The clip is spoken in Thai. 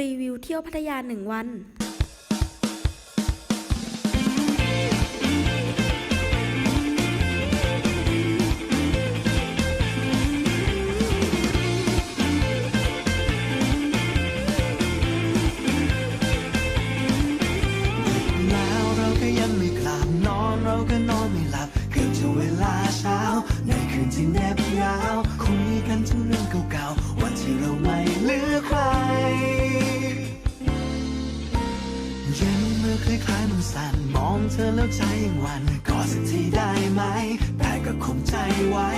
รีวิวเที่ยวพัทยาหนึ่งวัน แล้วเราก็ยังไม่กลับนอนเราก็นอนไม่หลับเกือบจะเวลาเช้า ในคืนที่เน็บยาวคุยกันถึงเรื่องเก่า คล้ายๆมันสั่น มองเธอแล้วใจยังวันกอดสักทีได้ไหม แต่ก็คงใจไว้